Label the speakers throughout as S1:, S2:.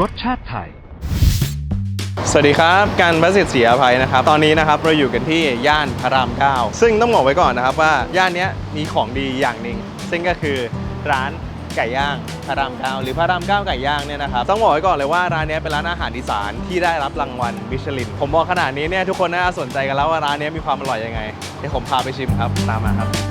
S1: รสชาติไทย
S2: สวัสดีครับ การประสิทธิ์ศรีอภัยนะครับ ตอนนี้นะครับเราอยู่กันที่ย่านพระราม9ซึ่งต้องบอกไว้ก่อนนะครับว่าย่านเนี้ยมีของดีอย่างหนึ่งซึ่งก็คือร้านไก่ย่างพระราม9หรือพระราม9ไก่ย่างเนี่ยนะครับต้องบอกไว้ก่อนเลยว่าร้านนี้เป็นร้านอาหารอีสานที่ได้รับรางวัลมิชลิน ผมบอกขนาดนี้เนี่ยทุกคนน่าสนใจกันแล้วว่าร้านนี้มีความอร่อยยังไงเดี๋ยวผมพาไปชิมครับตามมาครับ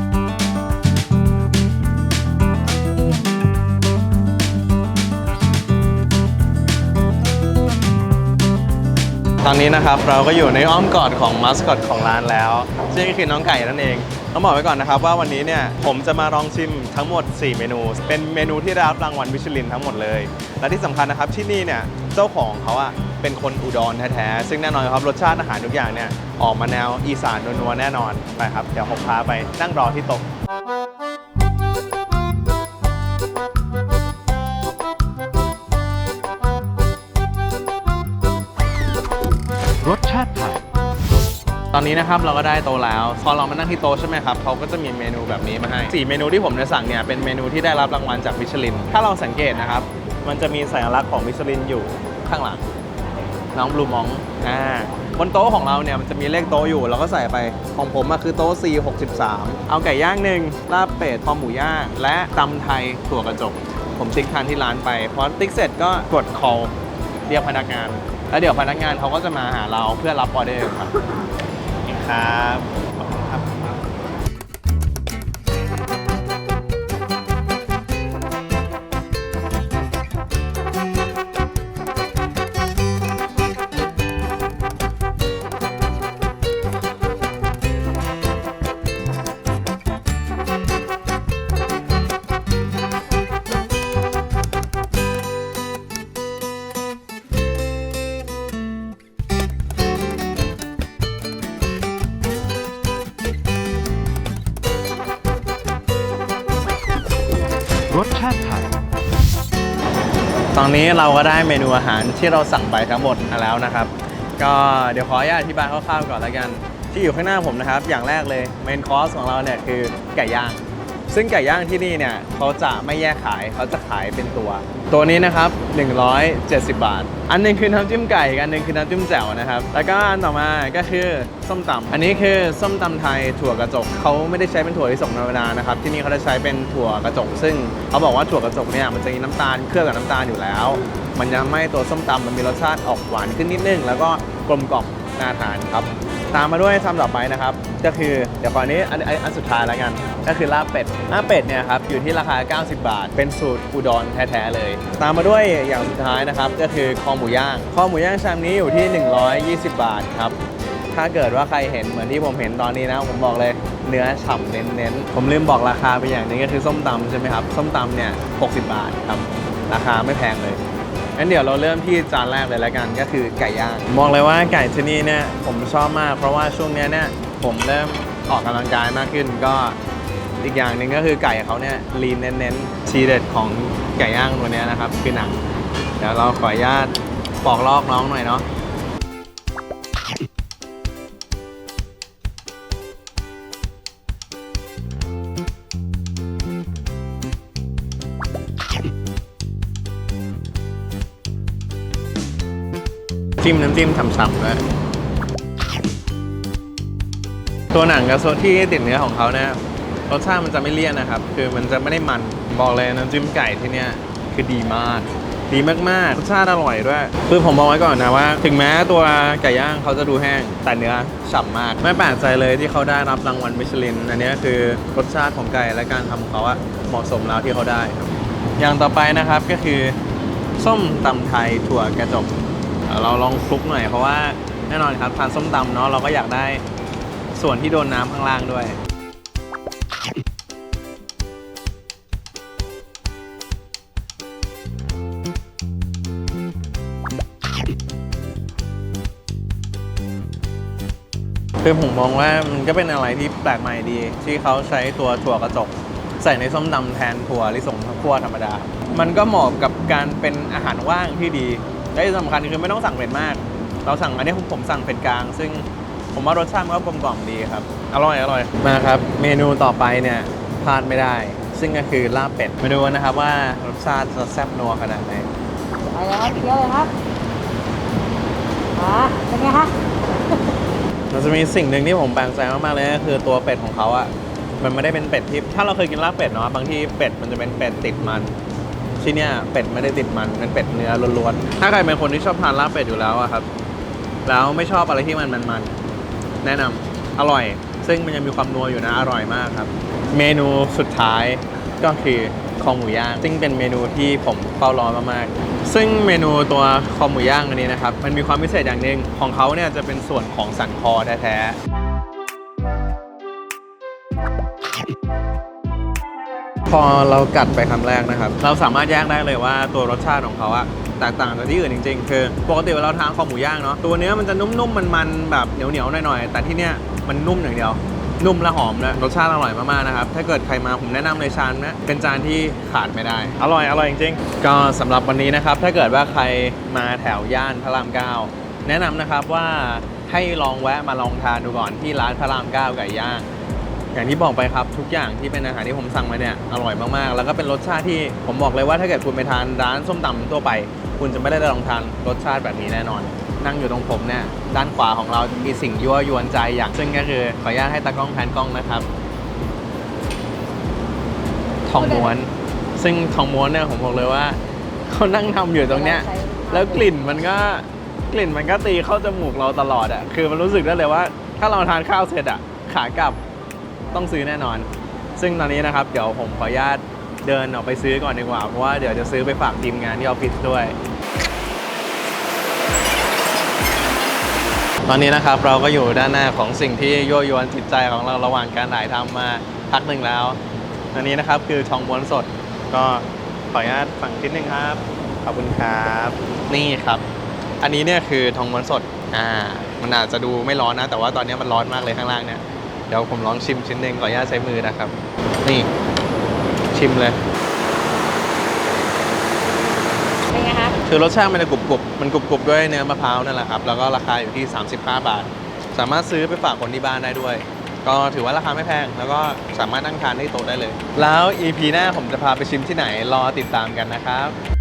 S2: ตอนนี้นะครับเราก็อยู่ในอ้อมกอดของมัสคอตของร้านแล้ว ซึ่งก็คือน้องไก่นั่นเองต้องบอกไว้ก่อนนะครับว่าวันนี้เนี่ยผมจะมาลองชิมทั้งหมด 4 เมนู เป็นเมนูที่ได้รับรางวัลมิชลินทั้งหมดเลย และที่สำคัญนะครับที่นี่เนี่ยเจ้าของเขาอะเป็นคนอุดรแท้ๆซึ่งแน่นอนครับรสชาติอาหารทุกอย่างเนี่ยออกมาแนวอีสานนัวๆแน่นอนไปครับเดี๋ยวผมพาไปนั่งรอที่โต๊ะ
S1: ต
S2: อนนี้นะครับเราก็ได้โต๊ะแล้วพอเรามานั่งที่โต๊ะใช่ไหมครับเขาก็จะมีเมนูแบบนี้มาให้สี่เมนูที่ผมจะสั่งเนี่ยเป็นเมนูที่ได้รับรางวัลจากมิชลิน ถ้าเราสังเกตนะครับ มันจะมีสัญลักษณ์ของมิชลินอยู่ข้างหลัง น้องบลูมองอ่าบนโต๊ะของเราเนี่ยมันจะมีเลขโต๊ะอยู่เราก็ใส่ไปของผมอะคือโต๊ะ C63 เอาไก่ย่างหนึ่งลาบเป็ดคอหมูย่าง และตำไทยถั่วกระจก ผมติ๊กทานที่ร้านไปพอติ๊กเสร็จก็กด call เรียกพนักงาน แล้วเดี๋ยวพนักงานเขาก็จะมาหาเราเพื่อรับออเดอร์ครับ ครับ ร
S1: สชาติไทย
S2: ตอนนี้เราก็ได้เมนูอาหารที่เราสั่งไปทั้งหมดมาแล้วนะครับ ก็เดี๋ยวขออนุญาตอธิบายคร่าวๆก่อนแล้วกัน ที่อยู่ข้างหน้าผมนะครับ อย่างแรกเลยเมนคอร์สของเราเนี่ยคือไก่ย่าง ซึ่งไก่ย่างที่นี่เนี่ยเขาจะไม่แยกขายเขาจะขายเป็นตัว ตัวนี้นะครับ 170 บาท อันหนึงคือน้ำจิ้มไก่อีกอันหนึงคือน้ำจิ้มแจ่วนะครับ แล้วก็อันต่อมาก็คือส้มตำอันนี้คือส้มตำไทยถั่วกระจกเขาไม่ได้ใช้เป็นถั่วลิสงธรรมดานะครับที่นี่เขาจะใช้เป็นถั่วกระจก ซึ่งเขาบอกว่าถั่วกระจกเนี่ยมันจะมีน้ำตาลเคลือบกับน้ำตาลอยู่แล้ว มันจะทำให้ตัวส้มตำมันมีรสชาติออกหวานขึ้นนิดนึงแล้วก็กลมกล่อมน่าทานครับ ตามมาด้วยทำต่อไปนะครับ ก็คือเดี๋ยวก่อนนี้อันอันอันสุดท้ายแล้วกัน ก็คือลาบเป็ดลาบเป็ดเนี่ยครับอยู่ที่ราคา 90 บาท เป็นสูตรอุดรแท้ๆเลย ตามมาด้วยอย่างสุดท้ายนะครับก็คือคอหมูย่างคอหมูย่างชามนี้อยู่ที่ 120 บาทครับถ้าเกิดว่าใครเห็นเหมือนที่ผมเห็นตอนนี้นะ ผมบอกเลยเนื้อฉ่ำเน้นๆ ผมลืมบอกราคาไปอย่างนึงก็คือส้มตำใช่ไหมครับ ส้มตำเนี่ย 60 บาทครับ ราคาไม่แพงเลยงั้นเดี๋ยวเราเริ่มที่จานแรกเลยแล้วกันก็คือไก่ย่างบอกเลยว่าไก่ที่นี่เนี่ยผมชอบมากเพราะว่าช่วงเนี้ยเนี่ย ผมเริ่มออกกำลังกายมากขึ้นก็อีกอย่างหนึ่งก็คือไก่เขาเนี่ยลีนเน้นๆทีเด็ดของไก่ย่างตัวเนี้ยนะครับ คือหนังเดี๋ยวเราขออนุญาตปอกลอกน้องหน่อยเนาะจิ้มน้ำจิ้มฉ่ำๆเลย ตัวหนังกับโซนที่ติดเนื้อของเขาเนี่ยรสชาติมันจะไม่เลี่ยนนะครับ คือมันจะไม่ได้มันบอกเลยน้ำจิ้มไก่ที่เนี่ยคือดีมาก ดีมากๆรสชาติอร่อยด้วยคือผมบอกไว้ก่อนนะว่า ถึงแม้ตัวไก่ย่างเขาจะดูแห้งแต่เนื้อฉ่ำมาก ไม่แปลกใจเลยที่เขาได้รับรางวัลมิชลิน อันนี้คือรสชาติของไก่และการทำเขาอะเหมาะสมแล้วที่เขาได้ครับ อย่างต่อไปนะครับก็คือ ส้มตำไทยถั่วกระจกเราลองคลุกหน่อยเพราะว่าแน่นอนครับทานส้มตำเนาะเราก็อยากได้ ส่วนที่โดนน้ำข้างล่างด้วย คือผมมองว่ามันก็เป็นอะไรที่แปลกใหม่ดี ที่เขาใช้ตัวถั่วกระจก ใส่ในส้มตำแทนถั่วลิสงคั่วธรรมดา มันก็เหมาะกับการเป็นอาหารว่างที่ดีและที่สำคัญคือไม่ต้องสั่งเผ็ดมาก เราสั่งอันนี้ผมสั่งเผ็ดกลาง ซึ่ง ผมว่ารสชาติมันก็กลมกล่อมดีครับ อร่อยอร่อย มาครับ เมนูต่อไปเนี่ยพลาดไม่ได้ ซึ่งก็คือลาบเป็ด มาดูกันนะครับว่ารสชาติจะแซ่บนัวขนาดไหน
S3: ไปแล้วเอาเคี้ยวเลยครับอ่าเป็นไงฮะ
S2: มันจะมีสิ่งหนึ่งที่ผมแปลกใจมากๆเลยก็คือตัวเป็ดของเขาอะมันไม่ได้เป็นเป็ดที่ถ้าเราเคยกินลาบเป็ดเนาะบางที่เป็ดมันจะเป็นเป็ดติดมันที่เนี่ยเป็ดไม่ได้ติดมันเป็นเป็ดเนื้อล้วนๆถ้าใครเป็นคนที่ชอบทานลาบเป็ดอยู่แล้วอะครับ แล้วไม่ชอบอะไรที่มันมันๆ แนะนำอร่อย ซึ่งมันยังมีความนัวอยู่นะ อร่อยมากครับ เมนูสุดท้ายก็คือคอหมูย่าง ซึ่งเป็นเมนูที่ผมเฝ้ารอมากๆ ซึ่งเมนูตัวคอหมูย่างอันนี้นะครับ มันมีความพิเศษอย่างหนึ่งของเขาเนี่ยจะเป็นส่วนของสันคอแท้ๆ พอเรากัดไปคำแรกนะครับ เราสามารถแยกได้เลยว่าตัวรสชาติของเขาอะ แตกต่างจากที่อื่นจริงๆ คือปกติเวลาเราทานคอหมูย่างเนาะตัวเนื้อมันจะนุ่มๆมันๆแบบเหนียวๆหน่อยๆแต่ที่เนี้ยมันนุ่มอย่างเดียวนุ่มและหอมและรสชาติอร่อยมากๆนะครับ ถ้าเกิดใครมาผมแนะนำเลยชานนะเป็นจานที่ขาดไม่ได้ อร่อยอร่อยจริงๆ ก็สำหรับวันนี้นะครับ ถ้าเกิดว่าใครมาแถวย่านพระรามเก้าแนะนำนะครับว่าให้ลองแวะมาลองทานดูก่อนที่ร้านพระรามเก้าไก่ย่างอย่างที่บอกไปครับทุกอย่างที่เป็นอาหารที่ผมสั่งมาเนี่ยอร่อยมากๆ แล้วก็เป็นรสชาติที่ผมบอกเลยว่าถ้าเกิดคุณไปทานร้านส้มตำทั่วไป คุณจะไม่ได้ลองทานรสชาติแบบนี้แน่นอน นั่งอยู่ตรงผมเนี่ยด้านขวาของเราจะมีสิ่งยั่วยวนใจอย่างซึ่งก็คือขออนุญาตให้ตากล้องแพนกล้องนะครับทองม้วน ซึ่งทองม้วนเนี่ยผมบอกเลยว่าเขานั่งทำอยู่ตรงเนี้ย แล้วกลิ่นมันก็กลิ่นมันก็ตีเข้าจมูกเราตลอดอะ่ะคือมันรู้สึกได้เลยว่า ถ้าเราทานข้าวเสร็จอะ่ะขากลับต้องซื้อแน่นอน ซึ่งตอนนี้นะครับ เดี๋ยวผมขออนุญาต เดินออกไปซื้อก่อนดีกว่า เพราะว่าเดี๋ยวจะซื้อไปฝากทีมงานที่ออฟฟิศด้วย ตอนนี้นะครับเราก็อยู่ด้านหน้าของสิ่งที่ยั่วยวนจิตใจของเราระหว่างการถ่ายทำมาพักหนึ่งแล้วอันนี้นะครับคือทองม้วนสดก็ขออนุญาตฝั่งทิศนึงครับ ขอบคุณครับ นี่ครับ อันนี้เนี่ยคือทองม้วนสด อ่า มันอาจจะดูไม่ร้อนนะ แต่ว่าตอนนี้มันร้อนมากเลยข้างล่างเนี่ย เดี๋ยวผมลองชิมชิ้นหนึ่งขออนุญาตใช้มือนะครับ นี่ ชิมเลย
S3: เป็นไงครับ
S2: คือรสชาติมันจะกรุบกรุบๆมันกรุบกรุบๆด้วยเนื้อมะพร้าวนั่นแหละครับ แล้วก็ราคาอยู่ที่ 35 บาท สามารถซื้อไปฝากคนที่บ้านได้ด้วย ก็ถือว่าราคาไม่แพง แล้วก็สามารถนั่งทานได้โต๊ะได้เลย แล้ว EP หน้าผมจะพาไปชิมที่ไหนรอติดตามกันนะครับ